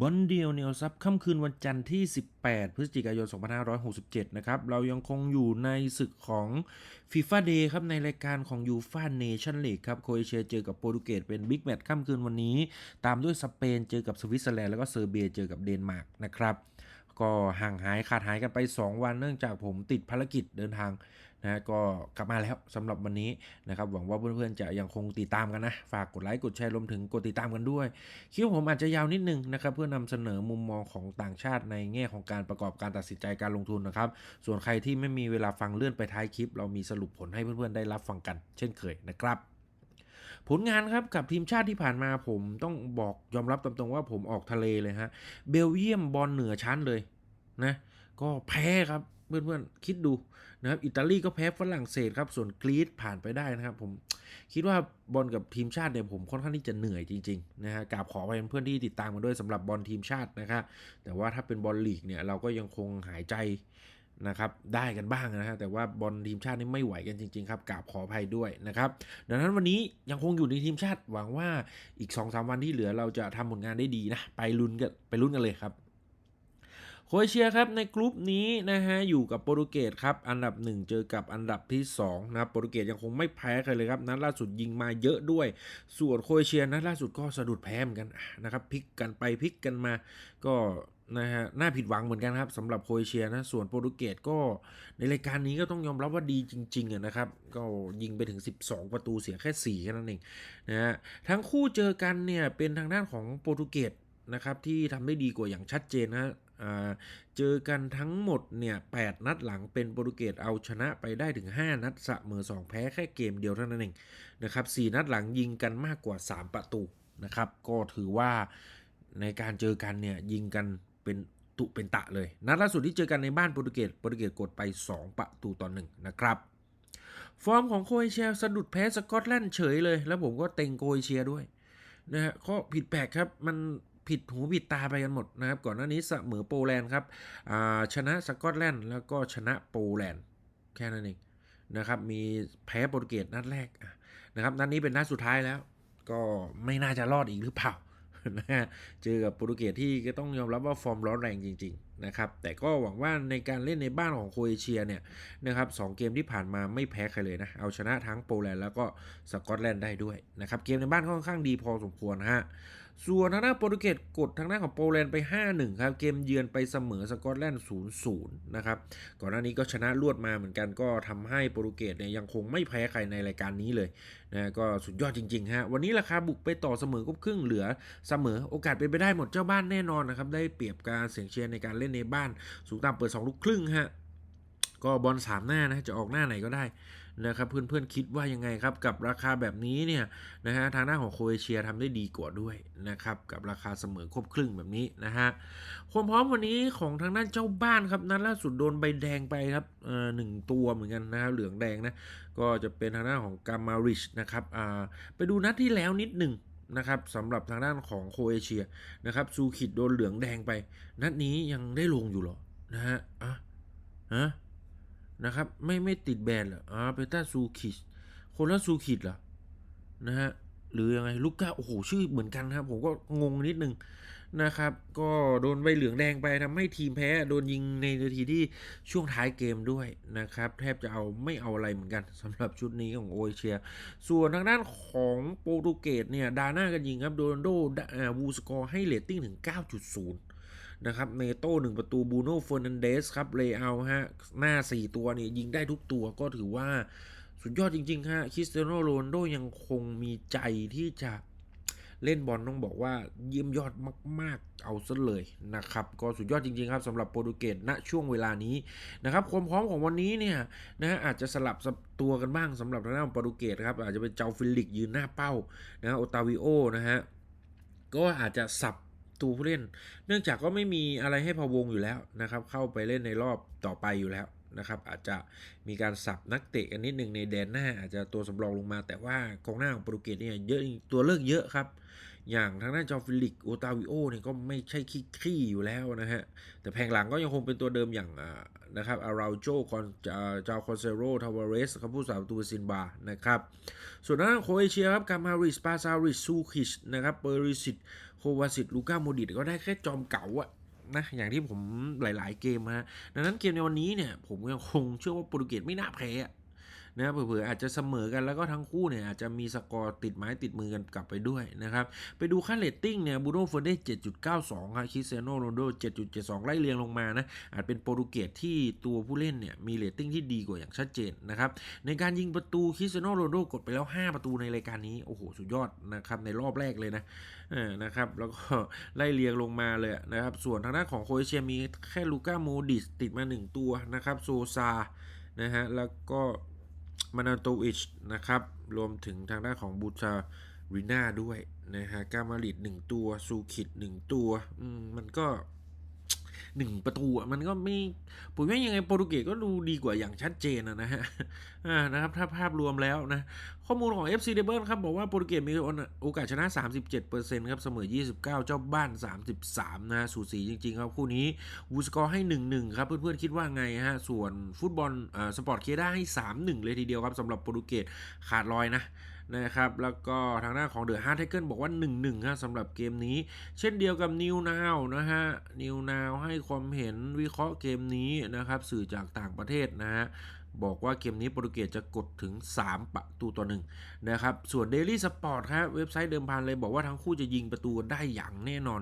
บอลเดียวเนียวซับค่ำคืนวันจันทร์ที่ 18 พฤศจิกายน 2567 นะครับ เรายังคงอยู่ในศึกของ FIFA Day ครับ ในรายการของ UEFA Nation League ครับ โคเอเชียเจอกับโปรตุเกสเป็นบิ๊กแมตช์ค่ำคืนวันนี้ ตามด้วยสเปนเจอกับสวิตเซอร์แลนด์แล้วก็เซอร์เบียเจอกับเดนมาร์กนะครับ ก็ห่างหายขาดหายกันไป 2 วันเนื่องจากผมติดภารกิจเดินทาง นะก็กลับมาแล้วสำหรับวันนี้นะครับหวังว่าเพื่อนๆจะยังคงติดตามกันนะ ฝากกดไลค์กดแชร์รวมถึงกดติดตามกันด้วยคลิปผมอาจจะยาวนิดนึงนะครับเพื่อนำเสนอมุมมองของต่างชาติในแง่ของการประกอบการตัดสินใจการลงทุนนะครับ ส่วนใครที่ไม่มีเวลาฟังเลื่อนไปท้ายคลิป เรามีสรุปผลให้เพื่อนๆได้รับฟังกัน เช่นเคยนะครับผลงานครับกับทีมชาติที่ผ่านมาผมต้องบอกยอมรับตามตรงว่าผมออกทะเลเลยฮะเบลเยียมบอลเหนือชั้นเลยนะก็แพ้ครับ เพื่อนๆคิดดูนะครับอิตาลีก็แพ้ฝรั่งเศสครับส่วนกรีซผ่านไปได้นะครับ ผมคิดว่าบอลกับทีมชาติเนี่ยผมค่อนข้างที่จะเหนื่อยจริงๆนะฮะกราบขอไปเพื่อนที่ติดตามกันด้วยสำหรับบอลทีมชาตินะครับแต่ว่าถ้าเป็นบอลลีกเนี่ยเราก็ยังคงหายใจนะครับได้กันบ้างนะฮะแต่ว่าบอลทีมชาตินี่ไม่ไหวกันจริงๆครับกราบขออภัยด้วยนะครับดังนั้นวันนี้ยังคงอยู่ในทีมชาติหวังว่าอีก2อสวันที่เหลือเราจะทำผลงานได้ดีนะไปลุ้นกันไปลุ้นกันเลยครับ โครเอเชียครับในกลุ่มนี้นะฮะอยู่กับโปรตุเกสครับอันดับ 1 เจอกับอันดับที่2นะครับโปรตุเกสยังคงไม่แพ้ใครเลยครับนัดล่าสุดยิงมาเยอะด้วย ส่วนโครเอเชียนัดล่าสุดก็สะดุดแพ้เหมือนกันนะครับพลิกกันไปพลิกกันมาก็นะฮะน่าผิดหวังเหมือนกันครับสำหรับโครเอเชียนะส่วนโปรตุเกสก็ในรายการนี้ก็ต้องยอมรับว่าดีจริงๆอะนะครับ ก็ยิงไปถึง 12 ประตูเสียแค่4แค่นั้นเองนะฮะทั้งคู่เจอกันเนี่ยเป็นทางด้านของโปรตุเกสนะครับที่ทำได้ดีกว่าอย่างชัดเจนนะ เจอกันทั้งหมดเนี่ย8นัดหลังเป็นโปรตุเกสเอาชนะไปได้ถึง 5 นัดเสมอ2 แพ้แค่เกมเดียวเท่านั้นเองนะครับ4นัดหลังยิงกันมากกว่า 3 ประตูนะครับก็ถือว่าในการเจอกันเนี่ยยิงกันเป็นตุเป็นตะเลย นัดล่าสุดที่เจอกันในบ้านโปรตุเกสโปรตุเกสกดไป 2 ประตูต่อ1น,นะครับฟอร์มของโคเอเชียสะดุดแพ้สกอตแลนด์เฉยเลย แล้วผมก็เต็งโคเอเชียด้วยนะฮะข้อผิดแปลกครับมัน ผิดหูผิดตาไปกันหมดนะครับ ก่อนหน้านี้เสมอโปแลนด์ครับชนะสกอตแลนด์แล้วก็ชนะโปแลนด์แค่นั้นเองนะครับ มีแพ้โปรตุเกสนัดแรกนะครับนัดนี้เป็นนัดสุดท้ายแล้ว ก็ไม่น่าจะรอดอีกหรือเปล่านะฮะเจอกับโปรตุเกสที่ก็ต้องยอมรับว่าฟอร์มร้อนแรงจริง ๆ นะครับ แต่ก็หวังว่าในการเล่นในบ้านของโคเอเชียเนี่ยนะครับสองเกมที่ผ่านมาไม่แพ้ใครเลยนะ เอาชนะทั้งโปแลนด์แล้วก็สกอตแลนด์ได้ด้วยนะครับ เกมในบ้านค่อนข้างดีพอสมควรนะฮะ ส่วนทางด้านโปรตุเกสกดทางด้านของโปแลนด์ไป 5-1 ครับ เกมเยือนไปเสมอสกอตแลนด์ 0-0 นะครับ ก่อนหน้านี้ก็ชนะรวดมาเหมือนกันก็ทำให้โปรตุเกสเนี่ยยังคงไม่แพ้ใครในรายการนี้เลยนะก็สุดยอดจริงๆฮะวันนี้ราคาบุกไปต่อเสมอครบครึ่งเหลือเสมอโอกาสเป็นไปได้หมดเจ้าบ้านแน่นอนนะครับได้เปรียบการเสียงเชียร์ในการเล่นในบ้าน สูงต่ำเปิด2ลูกครึ่งฮะก็บอลสามหน้านะจะออกหน้าไหนก็ได้ นะครับเพื่อนๆคิดว่ายังไงครับกับราคาแบบนี้เนี่ยนะฮะทางหน้าของโคเอเชียทำได้ดีกว่าด้วยนะครับกับราคาเสมอครบครึ่งแบบนี้นะฮะความพร้อมวันนี้ของทางด้านเจ้าบ้านครับนัดล่าสุดโดนใบแดงไปครับเอ่อหนึ่งตัวเหมือนกันนะครับเหลืองแดงนะก็จะเป็นทางด้านของกามาริชนะครับอ่าไปดูนัดที่แล้วนิดหนึ่งนะครับสำหรับทางด้านของโคเอเชียนะครับซูคิดโดนเหลืองแดงไป นัดนี้ยังได้ลงอยู่หรอนะฮะอะฮะ นะครับ ไม่ไม่ติดแบนเหรออ่าเปต้าซูคิชคนละซูคิดเหรอนะฮะหรือยังไงลูก้าโอ้โหชื่อเหมือนกันครับ ผมก็งงนิดนึงนะครับ ก็โดนใบเหลืองแดงไปทำให้ทีมแพ้โดนยิงในนาทีที่ช่วงท้ายเกมด้วยนะครับ แทบจะเอาไม่เอาอะไรเหมือนกันสำหรับชุดนี้ของโอเชีย ส่วนทางด้านของโปรตุเกสเนี่ย ดาน้ากันยิงครับโดนโดวูสกอร์ให้เรตติ้งถึง 9.0 นะครับเนโต้หนึ่งประตูบูโน่เฟอร์นันเดสครับเลเอาฮะหน้า 4 ตัวเนี่ยยิงได้ทุกตัวก็ถือว่าสุดยอดจริง ๆ ฮะคริสเตียโนโรนโดยังคงมีใจที่จะเล่นบอลต้องบอกว่าเยี่ยมยอดมาก ๆ เอาซะเลยนะครับ ก็สุดยอดจริง ๆ ครับสำหรับโปรตุเกสณช่วงเวลานี้นะครับความพร้อมของวันนี้เนี่ยนะฮะอาจจะสลับตัวกันบ้างสำหรับทางด้านโปรตุเกสครับอาจจะเป็นเจ้าฟิลิกยืนหน้าเป้านะโอตาวิโอนะฮะก็อาจจะสับ ตัวผู้เล่น เนื่องจากก็ไม่มีอะไรให้พะวงอยู่แล้วนะครับ เข้าไปเล่นในรอบต่อไปอยู่แล้วนะครับ อาจจะมีการสับนักเตะกันนิดหนึ่งในแดนหน้า อาจจะตัวสำรองลงมาแต่ว่ากองหน้าของโปรตุเกสเนี่ยเยอะตัวเลือกเยอะครับ อย่างทางด้านจอฟิลิกโอตาวิโอเนี่ยก็ไม่ใช่ขี้ขี้อยู่แล้วนะฮะ แต่แผงหลังก็ยังคงเป็นตัวเดิมอย่างนะครับอาราโจคอนจาคอนเซโรทาวาเรสครับผู้สาวตัวซินบานะครับ ส่วนทางด้านโคเอเชียครับกามาริสปาซาริสซูคิชนะครับเปอริสิต วาสิตลูก้าโมดิตก็ได้แค่จอมเก่าอะนะอย่างที่ผมหลาย ๆ เกมฮะดังนั้นเกมในวันนี้เนี่ย ผมยังคงเชื่อว่าโปรตุเกสไม่น่าแพ้อะ นะเผื่อๆอาจจะเสมอกันแล้วก็ทั้งคู่เนี่ยอาจจะมีสกอร์ติดไม้ติดมือกันกลับไปด้วยนะครับ ไปดูค่าเรตติ้งเนี่ยบูโน่เฟอร์เด7.92ครับคริสเตียโนโรนโด7.72 ไล่เรียงลงมานะอาจเป็นโปรตุเกสที่ตัวผู้เล่นเนี่ยมีเรตติ้งที่ดีกว่าอย่างชัดเจนนะครับในการยิงประตูคริสเตียโนโรนโดกดไปแล้ว 5 ประตูในรายการนี้โอ้โหสุดยอดนะครับในรอบแรกเลยนะเออนะครับแล้วก็ไล่เรียงลงมาเลยนะครับส่วนทางด้านของโคเอเชียมีแค่ลูก้าโมดิสติดมา 1 ตัวนะครับโซซานะฮะแล้วก็ มานาโตวิชนะครับ รวมถึงทางด้านของบูชาริน่าด้วยนะฮะกามาลิดหนึ่งตัวซูคิดหนึ่งตัวมมันก็ หนึ่งประตูอะมันก็ไม่ผมว่ายังไงโปรตุเกสก็ดูดีกว่าอย่างชัดเจนนะฮะอ่านะครับถ้าภาพรวมแล้วนะ ข้อมูลของ FC d e b l ครับบอกว่าโปรตุเกสมีโอกาสชนะ 37%ครับเสมอ 29 เจ้าบ้าน 33 นะสูสีจริง ๆ ครับ คู่นี้วูสกอร์ให้ 1-1 ครับเพื่อนๆคิดว่าไงฮะส่วนฟุตบอลสปอร์ตเคด้าให้ 3-1 เลยทีเดียวครับสำหรับโปรตุเกสขาดลอยนะ นะครับ แล้วก็ทางหน้าของเดอะฮาร์ทเทเกิลบอกว่า 1-1ฮะสำหรับเกมนี้ เช่นเดียวกับนิวนาวนะฮะนิวนาวให้ความเห็นวิเคราะห์เกมนี้นะครับ สื่อจากต่างประเทศนะฮะ บอกว่าเกมนี้โปรตุเกสจะกดถึง 3 ประตูต่อหนึ่งนะครับ ส่วน Daily Sport ครับเว็บไซต์เดิมพันเลยบอกว่าทั้งคู่จะยิงประตูได้อย่างแน่นอน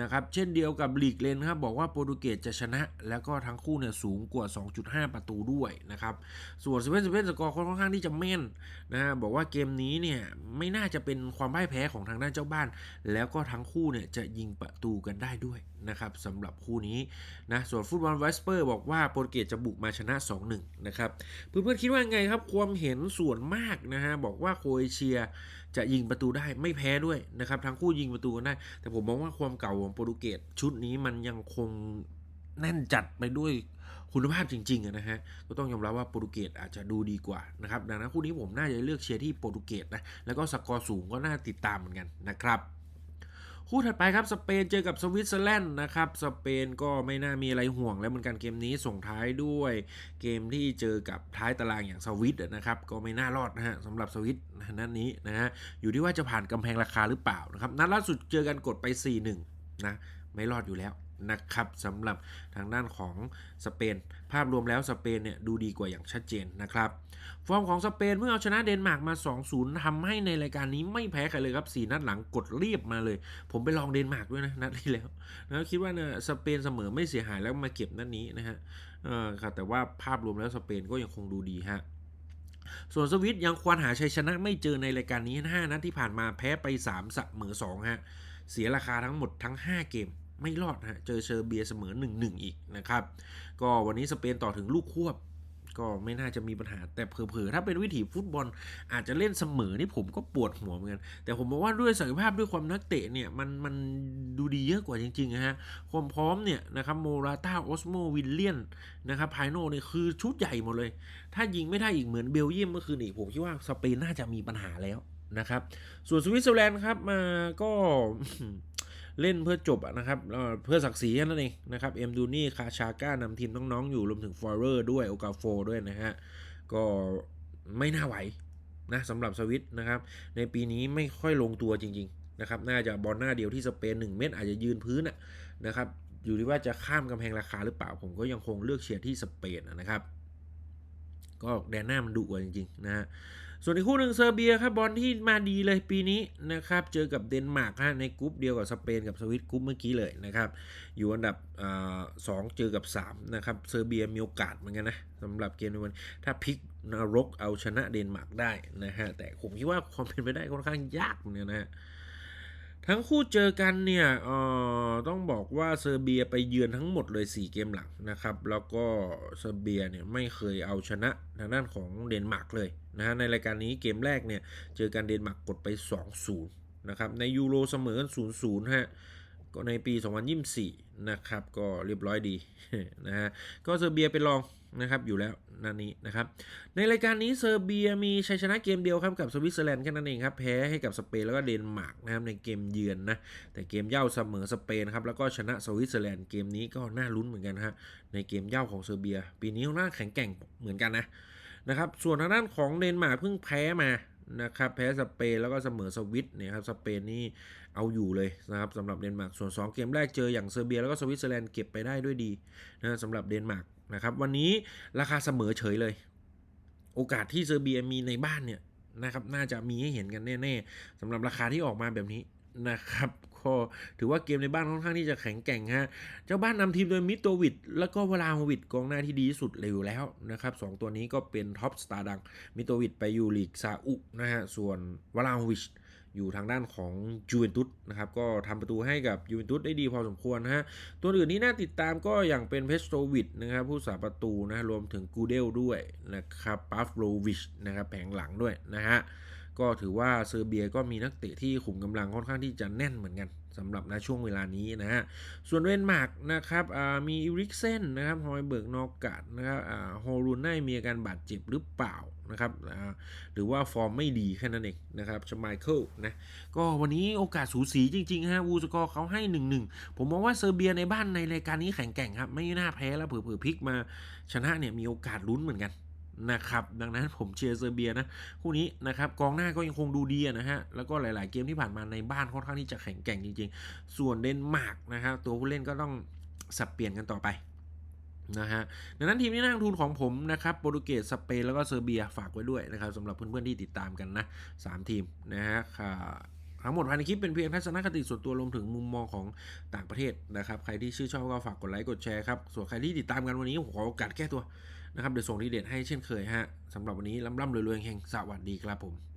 นะครับเช่นเดียวกับลีกเลนครับบอกว่าโปรตุเกสจะชนะ แล้วก็ทั้งคู่เนี่ยสูงกว่า 2.5 ประตูด้วยนะครับส่วนเซเว่นเซเว่นสกอร์ค่อนข้างที่จะแม่นนะฮะบอกว่าเกมนี้เนี่ยไม่น่าจะเป็นความพ่ายแพ้ของทางด้านเจ้าบ้าน แล้วก็ทั้งคู่เนี่ยจะยิงประตูกันได้ด้วย นะครับสำหรับคู่นี้นะส่วนฟุตบอลไวสเปอร์บอกว่าโปรตุเกสจะบุกมาชนะ 2-1 นะครับเพื่อนๆคิดว่าไงครับความเห็นส่วนมากนะฮะบอกว่าโคเอเชียจะยิงประตูได้ไม่แพ้ด้วยนะครับทั้งคู่ยิงประตูกันได้ แต่ผมมองว่าความเก่าของโปรตุเกสชุดนี้มันยังคงแน่นจัดไปด้วยคุณภาพจริงๆนะฮะ ก็ต้องยอมรับว่าโปรตุเกสอาจจะดูดีกว่านะครับ ดังนั้นคู่นี้ผมน่าจะเลือกเชียร์ที่โปรตุเกสนะ แล้วก็สกอร์สูงก็น่าติดตามเหมือนกันนะครับ คู่ถัดไปครับ สเปนเจอกับสวิตเซอร์แลนด์นะครับ สเปนก็ไม่น่ามีอะไรห่วงแล้วเหมือนกันเกมนี้ส่งท้ายด้วยเกมที่เจอกับท้ายตารางอย่างสวิตนะครับ ก็ไม่น่ารอดนะฮะสำหรับสวิตนัดนี้นะฮะอยู่ที่ว่าจะผ่านกำแพงราคาหรือเปล่านะครับนัดล่าสุดเจอกันกดไป 4-1นะไม่รอดอยู่แล้ว นะครับสำหรับทางด้านของสเปน ภาพรวมแล้วสเปนเนี่ยดูดีกว่าอย่างชัดเจนนะครับ ฟอร์มของสเปนเมื่อเอาชนะเดนมาร์กมา 2-0ทำให้ในรายการนี้ไม่แพ้ใครเลยครับ 4 นัดหลังกดเรียบมาเลย ผมไปลองเดนมาร์กด้วยนะนัดที่แล้วนะคิดว่าเนี่ยสเปนเสมอไม่เสียหายแล้วมาเก็บนัดนี้นะฮะเออครับแต่ว่าภาพรวมแล้วสเปนก็ยังคงดูดีฮะส่วนสวิตยังควรหาชัยชนะไม่เจอในรายการนี้ 5นัดที่ผ่านมาแพ้ไป 3 เสมอ2ฮะ เสียราคาทั้งหมดทั้ง 5 เกม ไม่รอดฮะเจอเชอร์เบียเสมอ 1-1 อีกนะครับ ก็วันนี้สเปนต่อถึงลูกควบก็ไม่น่าจะมีปัญหาแต่เผลอๆถ้าเป็นวิถีฟุตบอลอาจจะเล่นเสมอนี่ผมก็ปวดหัวเหมือนกัน แต่ผมบอกว่าด้วยศักยภาพด้วยความนักเตะเนี่ยมันมันดูดีเยอะกว่าจริงๆนะฮะความพร้อมเนี่ยนะครับโมราต้าออสโมวิลเลียนนะครับไพโนเนี่ยคือชุดใหญ่หมดเลย ถ้ายิงไม่ได้อีกเหมือนเบลเยียมเมื่อคืนอีกผมคิดว่าสเปนน่าจะมีปัญหาแล้วนะครับ ส่วนสวิตเซอร์แลนด์ครับมาก็ เล่นเพื่อจบนะครับเพื่อศักดิ์ศรีแค่นั่นเองนะครับเอ็มดูนี่คาชาก้านำทีมน้องๆอยู่รวมถึงฟอร์เรอร์ด้วยโอกาโฟด้วยนะฮะก็ไม่น่าไหวนะสำหรับสวิตนะครับ ในปีนี้ไม่ค่อยลงตัวจริงๆนะครับน่าจะบอลหน้าเดียวที่สเปน1เม็ดอาจจะยืนพื้นนะครับอยู่ที่ว่าจะข้ามกำแพงราคาหรือเปล่า ผมก็ยังคงเลือกเชียร์ที่สเปนนะครับ ก็แดนหน้ามันดุกว่าจริงๆนะฮะ ส่วนอีกคู่หนึ่งเซอร์เบียครับบอลที่มาดีเลยปีนี้นะครับเจอกับเดนมาร์กฮะในกรุ๊ปเดียวกับสเปนกับสวิตกรุ๊ปเมื่อกี้เลยนะครับอยู่อันดับสองเจอกับ3นะครับเซอร์เบียมีโอกาสเหมือนกันนะสำหรับเกมในวันถ้าพลิกนรกเอาชนะเดนมาร์กได้นะฮะแต่ผมคิดว่าความเป็นไปได้ค่อนข้างยากเหมือนกันนะฮะทั้งคู่เจอกันเนี่ยออต้องบอกว่าเซอร์เบียไปเยือนทั้งหมดเลย 4 เกมหลังนะครับ แล้วก็เซอร์เบียเนี่ยไม่เคยเอาชนะทางด้านของเดนมาร์กเลย นะฮะในรายการนี้เกมแรกเนี่ยเจอกันเดนมาร์กกดไป 2-0นะครับในยูโรเสมอกัน0-0ฮะก็ในปี 2024 นะครับ ก็เรียบร้อยดีนะฮะ ก็เซอร์เบียไปลองนะครับอยู่แล้วนันนี้นะครับ ในรายการนี้เซอร์เบียมีชัยชนะเกมเดียวครับกับสวิตเซอร์แลนด์แค่นั้นเองครับ แพ้ให้กับสเปนแล้วก็เดนมาร์กนะครับในเกมเยือนนะ แต่เกมเย่าเสมอสเปนครับแล้วก็ชนะสวิตเซอร์แลนด์เกมนี้ก็น่าลุ้นเหมือนกันฮะในเกมเย่าของเซอร์เบีย ปีนี้น่าแข็งแกร่งเหมือนกันนะ นะครับ ส่วนทางด้านของเดนมาร์กเพิ่งแพ้มานะครับแพ้สเปนแล้วก็เสมอสวิตเนี่ยครับสเปนนี่เอาอยู่เลยนะครับสำหรับเดนมาร์กส่วน 2 เกมแรกเจออย่างเซอร์เบีย แล้วก็สวิตเซอร์แลนด์เก็บไปได้ด้วยดีนะสำหรับเดนมาร์กนะครับวันนี้ราคาเสมอเฉยเลย โอกาสที่เซอร์เบียมีในบ้านเนี่ยนะครับน่าจะมีให้เห็นกันแน่ๆสำหรับราคาที่ออกมาแบบนี้นะครับ ก็ถือว่าเกมในบ้านค่อนข้างที่จะแข็งแกร่งฮะ เจ้าบ้านนำทีมโดยมิโตวิดแล้วก็วลาโฮวิดกองหน้าที่ดีที่สุดเลยอยู่แล้วนะครับสองตัวนี้ก็เป็นท็อปสตาร์ดัง มิโตวิดไปอยู่ลีกซาอุนะฮะ ส่วนวลาโฮวิชอยู่ทางด้านของยูเวนตุสนะครับก็ทำประตูให้กับยูเวนตุสได้ดีพอสมควรนะฮะ ตัวอื่นที่น่าติดตามก็อย่างเป็นเพสโตวิดนะครับผู้สาประตูนะรวมถึงกูเดลด้วยนะครับปาฟโรวิชนะครับแผงหลังด้วยนะฮะ ก็ถือว่าเซอร์เบียก็มีนักเตะที่ขุมกำลังค่อนข้างที่จะแน่นเหมือนกันสำหรับในช่วงเวลานี้นะฮะ ส่วนเดนมาร์กนะครับมีอิริกเซนนะครับฮอยเบิร์กนอกกัดนะครับอ่าโฮรูน่มีอาการบาดเจ็บหรือเปล่านะครับหรือว่าฟอร์มไม่ดีแค่นั้นเองนะครับชไมเคิลนะก็วันนี้โอกาสสูสีจริงๆฮะวูสกอร์เขาให้ 1-1 ผมมองว่าเซอร์เบียในบ้านในรายการนี้แข็งแกร่งครับ ไม่น่าแพ้แล้วเผื่อๆพลิกมาชนะเนี่ยมีโอกาสลุ้นเหมือนกัน นะครับ ดังนั้นผมเชียร์เซอร์เบียนะคู่นี้นะครับกองหน้าก็ยังคงดูดีนะฮะแล้วก็หลาย ๆ เกมที่ผ่านมาในบ้านค่อนข้างที่จะแข็งแกร่งจริง ๆ ส่วนเดนมาร์กนะครับตัวผู้เล่นก็ต้องสับเปลี่ยนกันต่อไปนะฮะดังนั้นทีมที่นั่งทุนของผมนะครับโปรตุเกสสเปนแล้วก็เซอร์เบียฝากไว้ด้วยนะครับสำหรับเพื่อน ๆ ที่ติดตามกันนะสามทีมนะฮะค่ะทั้งหมดภายในคลิปเป็นเพียงทัศนคติส่วนตัวรวมถึงมุมมองของต่างประเทศนะครับ ใครที่ชื่นชอบก็ฝากกดไลค์กดแชร์ครับ ส่วนใครที่ติดตามกันวันนี้ผมขอโอกาสแก้ตัว นะครับเดี๋ยวส่งทีเด็ดให้เช่นเคยฮะสำหรับวันนี้ล่ำๆรวยๆเฮงสวัสดีครับผม